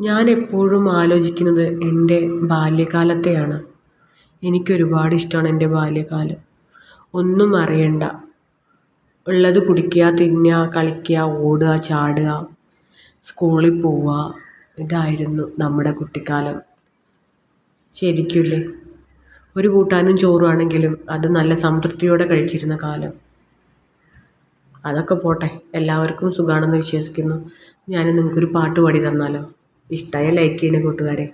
ഞാൻ എപ്പോഴും ആലോചിക്കുന്നത് എന്റെ ബാല്യകാലത്തെയാണ്. എനിക്ക് ഒരുപാട് ഇഷ്ടമാണ് എന്റെ ബാല്യകാലം. ഒന്നും അറിയണ്ട. ഉള്ളത് കുടിക്കുക തിന്നുക കളിക്കുക ഓടുക ചാടുക സ്കൂളിൽ പോവുക ഇതായിരുന്നു നമ്മുടെ കുട്ടിക്കാലം. ശരിക്കില്ലേ ഒരു കൂട്ടാനും ചോറുവാണെങ്കിലും അത് നല്ല സംതൃപ്തിയോടെ കഴിച്ചിരുന്ന കാലം. അതൊക്കെ പോട്ടെ. എല്ലാവർക്കും സുഖമാണെന്ന് വിശ്വസിക്കുന്നു. ഞാൻ നിങ്ങൾക്കൊരു പാട്ട് പാടി തന്നാലോ? ഇഷ്ടമായ ലൈക്ക് ചെയ്യണേ കൂട്ടുകാരെ.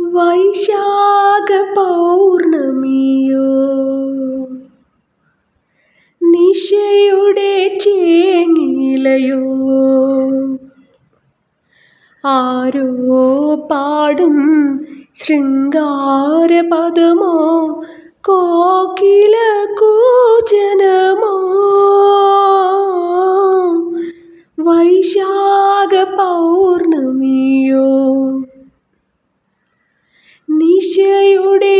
വൈശാഖ പൗർണമിയോ? നിശയുടെ ചേങ്ങിലയോ? ആരോ പാടും ശൃംഗാരപദമോ? കോകില കൂജനമോ? വൈശാഖ പൗർണമിയോ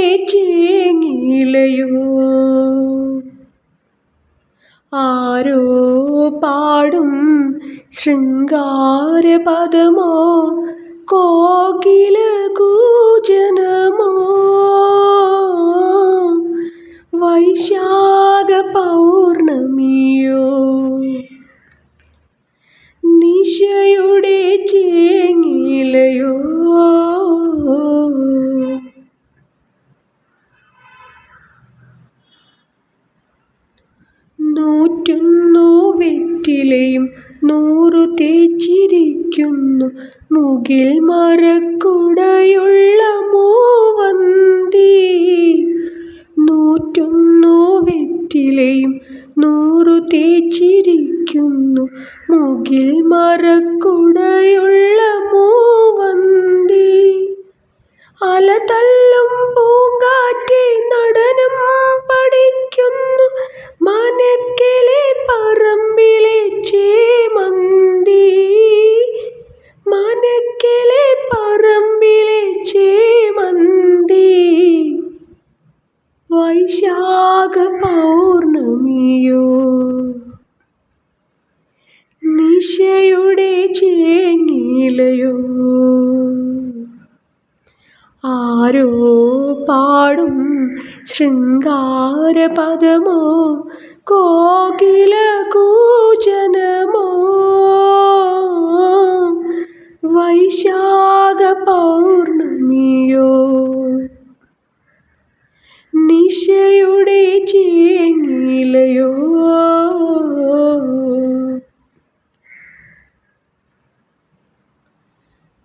ചേങ്ങിലയോ? ആരോ പാടും ശൃംഗാരപദമോ? കോകില കൂജനമോ നൂറ്റുന്നു വെറ്റിലയും നൂറു തേച്ചിരിക്കുന്നു. മുകിൽ മറക്കുടയുള്ള മൂവന്തി. നൂറ്റുന്നു വെറ്റിലയും നൂറു തേച്ചിരിക്കുന്നു. മുകിൽ മരക്കുടയുള്ള വൈശാഖ പൗർണമിയോ നിശയുടെ ചേങ്ങിലയോ? ആരോ പാടും ശൃംഗാരപദമോ? കോകില കൂജനമോ വൈശാഖ പൗർണമിയോ നിശയുടെ ചേങ്ങിലയോ?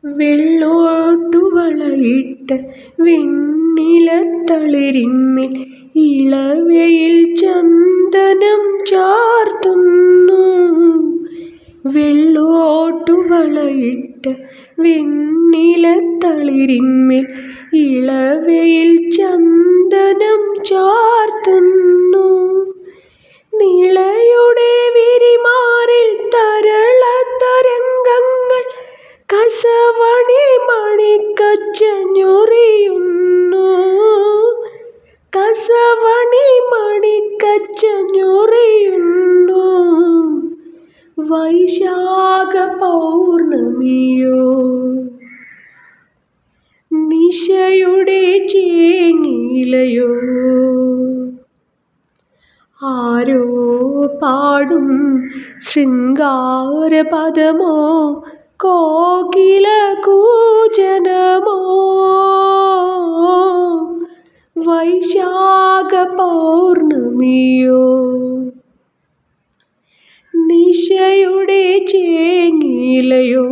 വെള്ളോട്ടുവളയിട്ട വെണ്ണിലത്തളിരിമ്മിൽ ഇളവയിൽ ചന്ദനം ചാർത്തുന്നു. വെള്ളോട്ടുവളയിട്ട വെണ്ണിലത്തളിരിന്മേൽ ഇളവയിൽ ചന്ദനം ചാർത്തുന്നു. നിളയുടെ വിരിമാറിൽ തരള തരംഗങ്ങൾ കസവണി മണിക്കച്ചഞ്ഞൊറിയുന്നു. കസവണി മണിക്കച്ചഞ്ഞൊറിയുന്നു. വൈശാഖ പൗർണമിയോ നിശയുടെ ചേങ്ങിലയോ? ആരോ പാടും ശൃംഗാരപദമോ? കോകില കൂജനമോ വൈശാഖ പൗർണമിയോ നിശയുടെ ചേങ്ങിലയോ?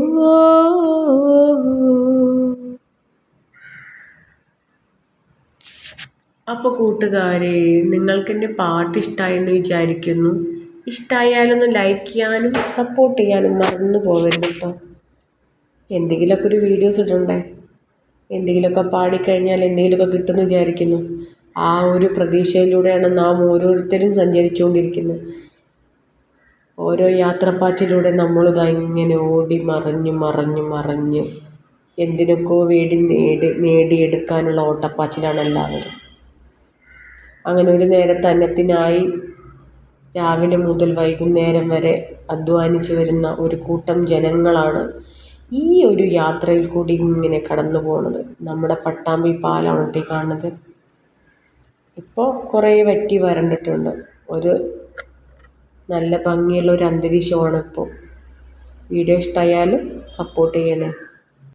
അപ്പോൾ കൂട്ടുകാരെ നിങ്ങൾക്കെന്റെ പാട്ട് ഇഷ്ടമായെന്ന് വിചാരിക്കുന്നു. ഇഷ്ടമായാലൊന്ന് ലൈക്ക് ചെയ്യാനും സപ്പോർട്ട് ചെയ്യാനും മറന്നു പോകരുത് കേട്ടോ എന്തെങ്കിലുമൊക്കെ ഒരു വീഡിയോസ് ഇടണ്ടേ? എന്തെങ്കിലുമൊക്കെ പാടിക്കഴിഞ്ഞാൽ എന്തെങ്കിലുമൊക്കെ കിട്ടുമെന്ന് വിചാരിക്കുന്നു. ആ ഒരു പ്രതീക്ഷയിലൂടെയാണ് നാം ഓരോരുത്തരും സഞ്ചരിച്ചുകൊണ്ടിരിക്കുന്നത്. ഓരോ യാത്രപ്പാച്ചിലൂടെ നമ്മളിതാ ഇങ്ങനെ ഓടി മറിഞ്ഞ് മറിഞ്ഞ് മറിഞ്ഞ് എന്തിനൊക്കെ വേണ്ടി നേടി നേടിയെടുക്കാനുള്ള ഓട്ടപ്പാച്ചിലാണ് എല്ലാവരും. അങ്ങനെ ഒരു നേരത്തെ അന്നത്തിനായി രാവിലെ മുതൽ വൈകുന്നേരം വരെ അധ്വാനിച്ച് വരുന്ന ഒരു കൂട്ടം ജനങ്ങളാണ് ഈ ഒരു യാത്രയിൽ കൂടി ഇങ്ങനെ കടന്നു പോകുന്നത് നമ്മുടെ പട്ടാമ്പി ഈ കാണുന്നത്. ഇപ്പോൾ കുറേ വറ്റി വരണ്ടിട്ടുണ്ട്. ഒരു നല്ല ഭംഗിയുള്ള ഒരു അന്തരീക്ഷമാണ് ഇപ്പോൾ വീഡിയോ ഇഷ്ടമായാൽ സപ്പോർട്ട് ചെയ്യണേ.